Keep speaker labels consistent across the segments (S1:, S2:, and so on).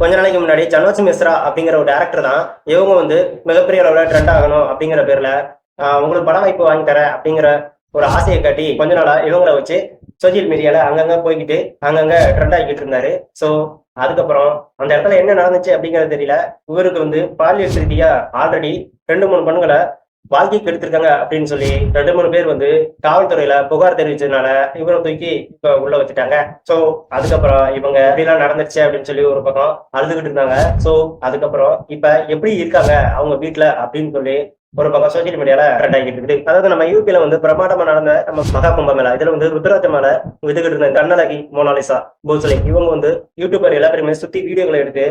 S1: கொஞ்ச நாளைக்கு முன்னாடி ஜனோஜ் மிஸ்ரா அப்படிங்கிற ஒரு டேரக்டர் தான் இவங்க வந்து மிகப்பெரிய அளவில் ட்ரெண்ட் ஆகணும் அப்படிங்கிற பேர்ல உங்களுக்கு படம் வாய்ப்பு வாங்கி தரேன் அப்படிங்கிற ஒரு ஆசையை காட்டி கொஞ்ச நாளா இவங்கள வச்சு சோசியல் மீடியால அங்கங்க போய்கிட்டு அங்கங்க ட்ரெண்ட் ஆகிட்டு இருந்தாரு. ஸோ அதுக்கப்புறம் அந்த இடத்துல என்ன நடந்துச்சு அப்படிங்கிறது தெரியல. இவருக்கு வந்து பாலியல் ரீதியா ஆல்ரெடி ரெண்டு மூணு பொண்ணுங்களை வாழ்க்கை கெடுத்திருக்காங்க அப்படின்னு சொல்லி ரெண்டு மூணு பேர் வந்து காவல்துறையில புகார் தெரிவிச்சதுனால இவரை தூக்கி இப்ப உள்ள வச்சுட்டாங்க. சோ அதுக்கப்புறம் இவங்க எப்படிலாம் நடந்துச்சு அப்படின்னு சொல்லி ஒரு பக்கம் அழுதுகிட்டு இருந்தாங்க. சோ அதுக்கப்புறம் இப்ப எப்படி இருக்காங்க அவங்க வீட்டுல அப்படின்னு சொல்லி ஒரு பக்கம் சோசியல் மீடியால ட்ரெண்ட் ஆகிட்டு இருக்குது. அதாவது நம்ம யூபியில வந்து பிரமாண்டமா நடந்த நம்ம மகா மேல இதுல வந்து ருத்ராஜ மேல விதுகிட்டு இருந்த கண்ணலகி மோனாலிசா போஸ்லே இவங்க வந்து யூடியூபர் எல்லாருமே சுத்தி வீடியோகளை எடுத்து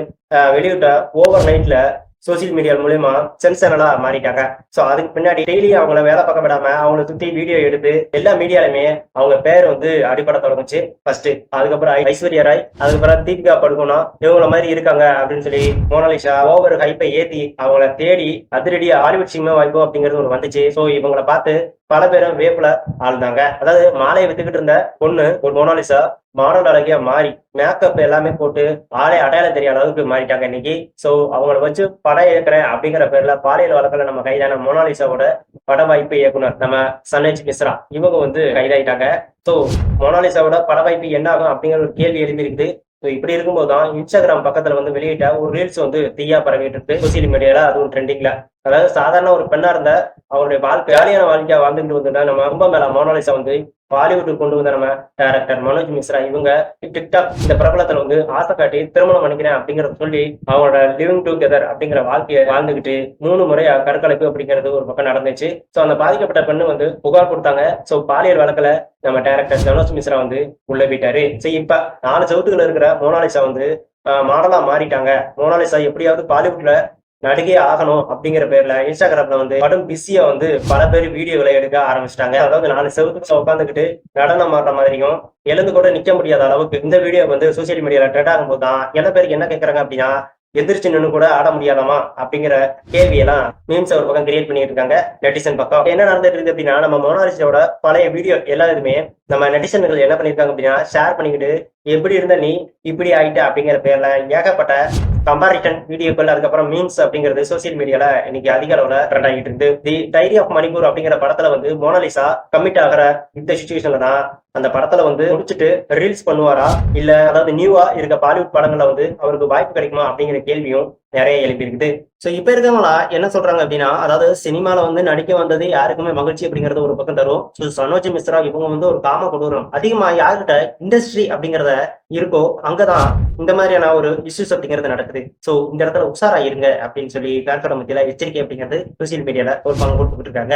S1: வெளியிட்ட ஓவர் நைட்ல சோசியல் மீடியா மூலயமா சென்சனலா மாறிட்டாங்க. சோ அதுக்கு பின்னாடி டெய்லி அவங்கள வேலை பார்க்க விடாம அவங்கள சுத்தி வீடியோ எடுத்து எல்லா மீடியாலுமே அவங்க பேர் வந்து அடிப்படை தொடங்குச்சு. ஃபர்ஸ்ட் அதுக்கப்புறம் ஐஸ்வர்யா ராய் அதுக்கப்புறம் தீபிகா படுகோனா இவங்கள மாதிரி இருக்காங்க அப்படின்னு சொல்லி மோனலிஷா ஓவர் ஹைப்பை ஏத்தி அவங்கள தேடி அதிரடியா ஹாலிவுட் சினிமா வாய்ப்பு அப்படிங்கிறது ஒன்று வந்துச்சு. சோ இவங்களை பார்த்து பல பேரும் வேப்புல ஆழ்ந்தாங்க. அதாவது மாலையை வித்துக்கிட்டு இருந்த பொண்ணு ஒரு மோனாலிசா மாடல் அழகியா மாறி மேக்கப் எல்லாமே போட்டு ஆளே அடையாளம் தெரிய அளவுக்கு மாறிட்டாங்க இன்னைக்கு. சோ அவங்கள வச்சு படம் இயக்குறேன் அப்படிங்கிற பேர்ல பாலியல் வழக்கில் நம்ம கைதான மோனாலிசாவோட பட வாய்ப்பு இயக்குனர் நம்ம சனேஜ் மிஸ்ரா. இவங்க வந்து கைதாயிட்டாங்க. சோ மோனாலிசாவோட பட வாய்ப்பு என்ன ஆகும் அப்படிங்கிற ஒரு கேள்வி எழுந்திருக்குது ஸோ இப்படி இருக்கும்போது தான் இன்ஸ்டாகிராம் பக்கத்துல வந்து வெளியிட்ட ஒரு ரீல்ஸ் வந்து தீயா பரவிட்டு இருக்கு. சோசியல் மீடியால அதுவும் ட்ரெண்டிங்ல அதாவது சாதாரண ஒரு பெண்ணா இருந்த அவருடைய வாழ்க்கை வேலையான வாழ்க்கையா வாழ்ந்துட்டு வந்துட்டா நம்ம ரொம்ப மேல மோனாலிசா வந்து பாலிவுட்டுக்கு கொண்டு வந்த நம்ம டேரக்டர் மனோஜ் மிஸ்ரா இவங்க டிக்டாக் இந்த பிரபலத்துல வந்து ஆசை காட்டி திருமணம் பண்ணிக்கிறேன் அப்படிங்கறத சொல்லி அவங்களோட லிவிங் டுகெதர் அப்படிங்கிற வாழ்க்கையை வாழ்ந்துகிட்டு மூணு முறையா கருக்கலைப்பு அப்படிங்கிறது ஒரு பக்கம் நடந்துச்சு. சோ அந்த பாதிக்கப்பட்ட பெண்ணு வந்து புகார் கொடுத்தாங்க. சோ பாலியல் வழக்குல நம்ம டேரக்டர் மனோஜ் மிஸ்ரா வந்து உள்ள போயிட்டாரு. ஸோ இப்ப நாலு சவுத்துக்குள்ள இருக்கிற மோனாலிசா வந்து மாடலா மாறிட்டாங்க. மோனாலிசா எப்படியாவது பாலிவுட்ல நடிகை ஆகணும் அப்படிங்கிற பேர்ல இன்ஸ்டாகிராம்ல வந்து படம் பிஸியா வந்து பல பேர் வீடியோகளை எடுக்க ஆரம்பிச்சிட்டாங்க. அதாவது நாலு செவத்துக்கு உட்காந்துக்கிட்டு நடனம் ஆடுற மாதிரியும் எழுந்து கூட நிக்க முடியாத அளவுக்கு இந்த வீடியோ வந்து சோசியல் மீடியால ட்ரெண்ட் ஆகும்போது தான் எல்லா பேருக்கு என்ன கேக்குறாங்க அப்படின்னா எதிர்த்து நின்று கூட ஆட முடியாதாமா அப்படிங்கிற கேள்வியெல்லாம் மீம்ஸ் ஒரு பக்கம் கிரியேட் பண்ணிட்டு இருக்காங்க நெட்டிசன் பக்கம். என்ன நடந்துட்டு இருக்கு அப்படின்னா நம்ம மோனாரிசியோட பழைய வீடியோ எல்லா இதுமே நம்ம நெட்டிசன்கள் என்ன பண்ணிருக்காங்க அப்படின்னா ஷேர் பண்ணிக்கிட்டு எப்படி இருந்த நீ இப்படி ஆயிட்ட அப்படிங்கிற பேர்ல ஏகப்பட்ட கம்பாரிட்டன் வீடியோக்கள் அதுக்கப்புறம் மீம்ஸ் அப்படிங்கிறது சோசியல் மீடியால இன்னைக்கு அதிக அளவுல ட்ரெண்ட் ஆகிட்டு இருந்து தி டைரி ஆஃப் மணிப்பூர் அப்படிங்கிற படத்துல வந்து மோனாலிசா கமிட் ஆகிற இந்த சுச்சுவேஷன்ல தான் அந்த படத்துல வந்து முடிச்சுட்டு ரீல்ஸ் பண்ணுவாரா? இல்ல அதாவது நியூவா இருக்க பாலிவுட் படங்கள்ல வந்து அவருக்கு வாய்ப்பு கிடைக்குமா அப்படிங்கிற கேள்வியும் நிறைய எழுப்பி இருக்குது இப்போ இப்ப இருக்கவங்களா என்ன சொல்றாங்க அப்படின்னா அதாவது சினிமாவில் வந்து நடிக்க வந்தது யாருக்குமே மகிழ்ச்சி அப்படிங்கறது ஒரு பக்கம் தரும். ஸோ சனோஜ் மிஸ்ரா இவங்க வந்து ஒரு காம கொடூரம். அதிகமா யார்கிட்ட இண்டஸ்ட்ரி அப்படிங்கிறத இருக்கோ அங்கதான் இந்த மாதிரியான ஒரு இஷ்யூஸ் அப்படிங்கிறது நடக்குது. ஸோ இந்த இடத்துல உஷாரா இருங்க அப்படின்னு சொல்லி பேர்க்கட மத்தியில எச்சரிக்கை அப்படிங்கிறது சோசியல் மீடியால ஒரு பங்கு கொடுத்துட்டு இருக்காங்க.